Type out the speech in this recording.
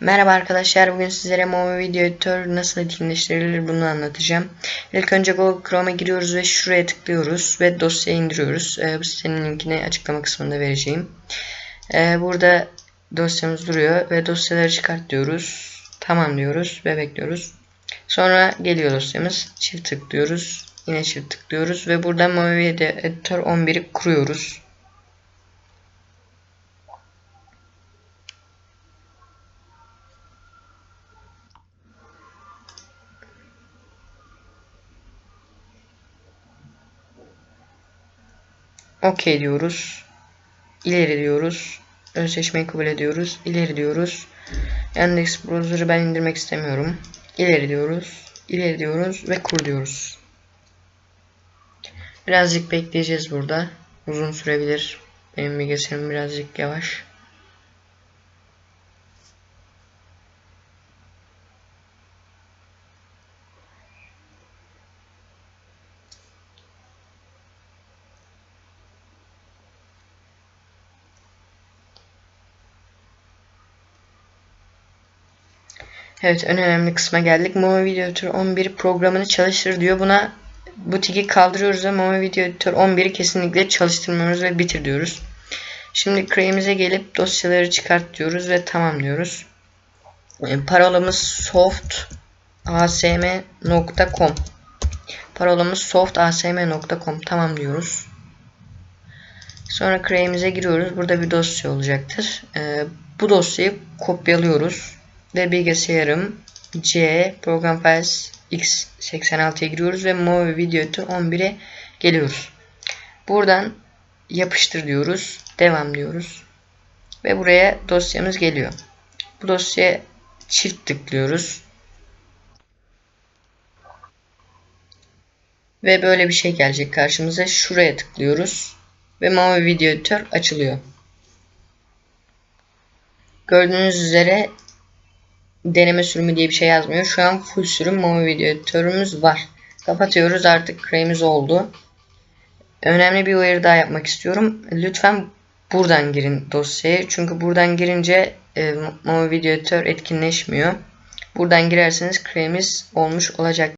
Merhaba arkadaşlar bugün sizlere Movi Video Editor nasıl etkinleştirilir bunu anlatacağım. İlk önce Google Chrome'a giriyoruz ve şuraya tıklıyoruz ve dosyayı indiriyoruz. Ee, bu sitenin linkini açıklama kısmında vereceğim. Ee, burada dosyamız duruyor ve dosyaları çıkart diyoruz. Tamam diyoruz ve bekliyoruz. Sonra geliyor dosyamız. Çift tıklıyoruz. Yine çift tıklıyoruz ve burada Movi Video Editor 11'i kuruyoruz. OK diyoruz. İleri diyoruz. Özleşmeyi kabul ediyoruz. İleri diyoruz. Yandex Browser'ı ben indirmek istemiyorum. İleri diyoruz. İleri diyoruz ve kur diyoruz. Birazcık bekleyeceğiz burada. Uzun sürebilir. Benim bilgisayarım birazcık yavaş. Evet en önemli kısma geldik. Movi Video Editor 11 programını çalıştır diyor. Buna bu tiki kaldırıyoruz ve Movi Video Editor 11'i kesinlikle çalıştırmıyoruz ve bitir diyoruz. Şimdi Crane'imize gelip dosyaları çıkart diyoruz ve tamam diyoruz. E, parolamız softasm.com Parolamız softasm.com tamam diyoruz. Sonra Crane'imize giriyoruz. Burada bir dosya olacaktır. E, bu dosyayı kopyalıyoruz ve bilgisayarım C program files x86'ya giriyoruz ve Movi Video Editor 11'e geliyoruz. Buradan yapıştır diyoruz. Devam diyoruz. Ve buraya dosyamız geliyor. Bu dosyaya çift tıklıyoruz. Ve böyle bir şey gelecek karşımıza. Şuraya tıklıyoruz. Ve Movi Video Editor açılıyor. Gördüğünüz üzere deneme sürümü diye bir şey yazmıyor. Şu an full sürüm Video Editörümüz var. Kapatıyoruz artık Crane'imiz oldu. Önemli bir uyarı daha yapmak istiyorum. Lütfen buradan girin dosyaya. Çünkü buradan girince e, Movi Video Editor etkinleşmiyor. Buradan girerseniz Crane'imiz olmuş olacaktır.